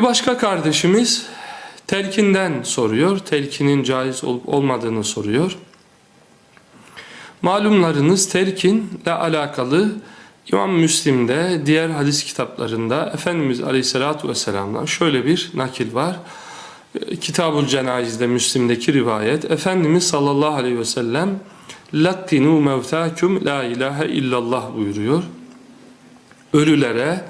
Bir başka kardeşimiz telkinden soruyor. Telkinin caiz olup olmadığını soruyor. Malumlarınız telkinle alakalı İmam Müslim'de diğer hadis kitaplarında Efendimiz Aleyhisselatü Vesselam'dan şöyle bir nakil var. Kitabul Cenaziz'de Müslim'deki rivayet Efendimiz sallallahu aleyhi ve sellem Lattinu mevtakum la ilahe illallah buyuruyor. Ölülere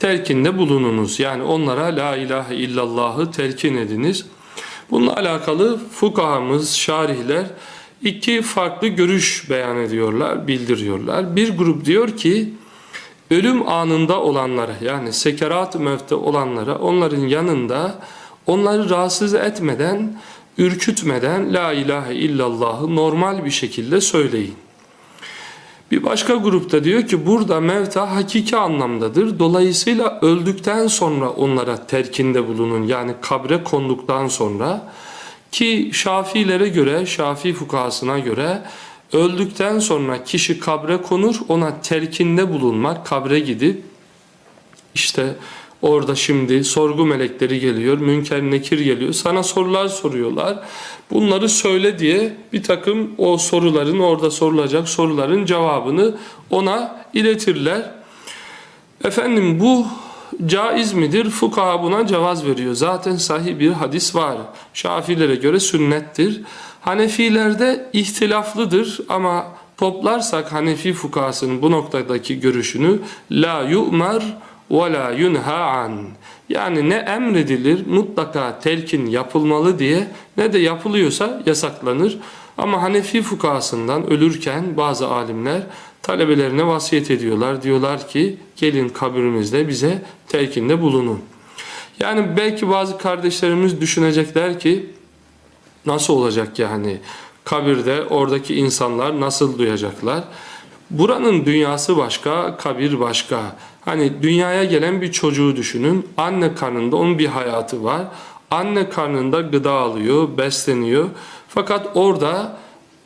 telkinde bulununuz. Yani onlara la ilahe illallahı telkin ediniz. Bununla alakalı fukahamız, şarihler iki farklı görüş beyan ediyorlar, bildiriyorlar. Bir grup diyor ki ölüm anında olanlara yani sekerat-ı mevte olanlara onların yanında onları rahatsız etmeden, ürkütmeden la ilahe illallahı normal bir şekilde söyleyin. Bir başka grupta diyor ki burada mevta hakiki anlamdadır. Dolayısıyla öldükten sonra onlara terkinde bulunun. Yani kabre konduktan sonra ki Şafilere göre, Şafi fukahasına göre öldükten sonra kişi kabre konur. Ona terkinde bulunmak, kabre gidip işte orada şimdi sorgu melekleri geliyor, münker nekir geliyor. Sana sorular soruyorlar. Bunları söyle diye bir takım o soruların orada sorulacak soruların cevabını ona iletirler. Efendim bu caiz midir? Fukaha buna cevaz veriyor. Zaten sahih bir hadis var. Şafilere göre sünnettir. Hanefilerde ihtilaflıdır ama toplarsak Hanefi fukahasının bu noktadaki görüşünü la yu'mar ve la yunha an. Yani ne emredilir mutlaka telkin yapılmalı diye ne de yapılıyorsa yasaklanır. Ama Hanefi fukahasından ölürken bazı alimler talebelerine vasiyet ediyorlar. Diyorlar ki gelin kabrimizde bize telkinde bulunun. Yani belki bazı kardeşlerimiz düşünecekler ki nasıl olacak yani kabirde oradaki insanlar nasıl duyacaklar? Buranın dünyası başka, kabir başka. Hani dünyaya gelen bir çocuğu düşünün. Anne karnında onun bir hayatı var. Anne karnında gıda alıyor, besleniyor. Fakat orada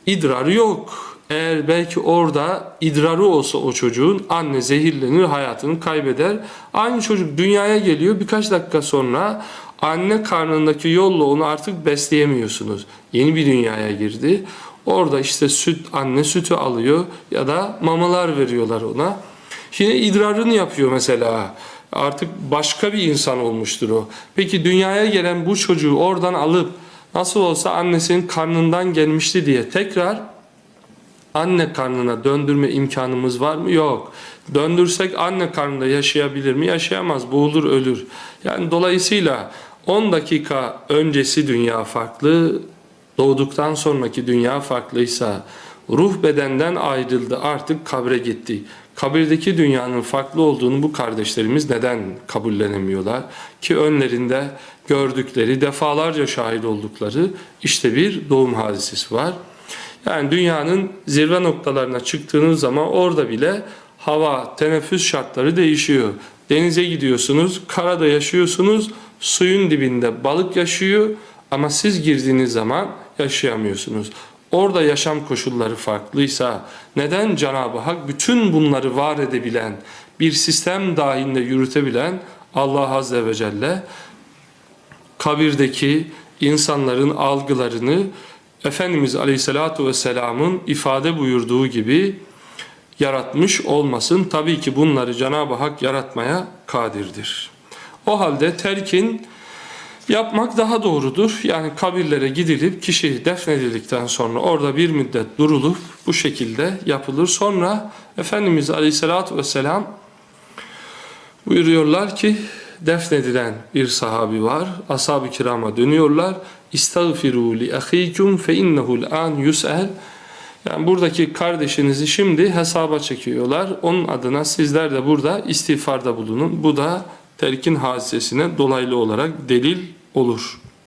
idrar yok. Eğer belki orada idrarı olsa o çocuğun anne zehirlenir, hayatını kaybeder. Aynı çocuk dünyaya geliyor birkaç dakika sonra anne karnındaki yolla onu artık besleyemiyorsunuz. Yeni bir dünyaya girdi. Orada işte süt, anne sütü alıyor ya da mamalar veriyorlar ona. Yine idrarını yapıyor mesela. Artık başka bir insan olmuştur o. Peki dünyaya gelen bu çocuğu oradan alıp nasıl olsa annesinin karnından gelmişti diye tekrar anne karnına döndürme imkanımız var mı? Yok. Döndürsek anne karnında yaşayabilir mi? Yaşayamaz. Boğulur, ölür. Yani dolayısıyla 10 dakika öncesi dünya farklı, doğduktan sonraki dünya farklıysa, ruh bedenden ayrıldı artık kabre gitti. Kabirdeki dünyanın farklı olduğunu bu kardeşlerimiz neden kabullenemiyorlar? Ki önlerinde gördükleri, defalarca şahit oldukları işte bir doğum hadisesi var. Yani dünyanın zirve noktalarına çıktığınız zaman orada bile hava, teneffüs şartları değişiyor. Denize gidiyorsunuz, karada yaşıyorsunuz, suyun dibinde balık yaşıyor ama siz girdiğiniz zaman yaşayamıyorsunuz. Orada yaşam koşulları farklıysa neden Cenab-ı Hak bütün bunları var edebilen, bir sistem dahilinde yürütebilen Allah Azze ve Celle kabirdeki insanların algılarını Efendimiz Aleyhisselatü Vesselam'ın ifade buyurduğu gibi yaratmış olmasın. Tabii ki bunları Cenab-ı Hak yaratmaya kadirdir. O halde terkin yapmak daha doğrudur. Yani kabirlere gidilip kişi defnedildikten sonra orada bir müddet durulup bu şekilde yapılır. Sonra Efendimiz Aleyhisselatü Vesselam buyuruyorlar ki defnedilen bir sahabi var. Ashab-ı kirama dönüyorlar. İstagfiru li ahikum fe innehu'l an yus'al. Yani buradaki kardeşinizi şimdi hesaba çekiyorlar. Onun adına sizler de burada istiğfarda bulunun. Bu da terkin hadisesine dolaylı olarak delil olur.